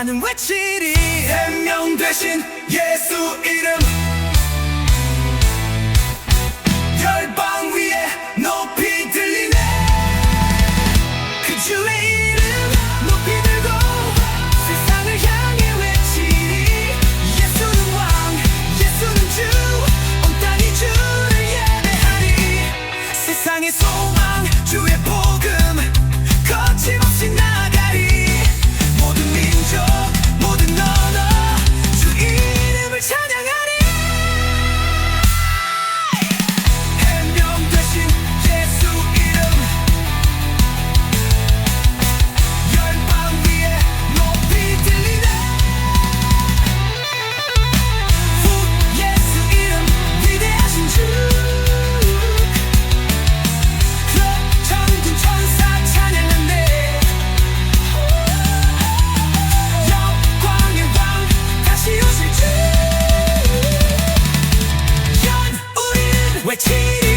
나는 외치리? 생명 대신 예수 이름. 열방 위에 높이 들리네. 그 주의 이름 높이 들고 세상을 향해 외치리? 예수는 왕 예수는 주 온 땅이 주를 예배하리. 세상의 소망 주의 보 We're cheating.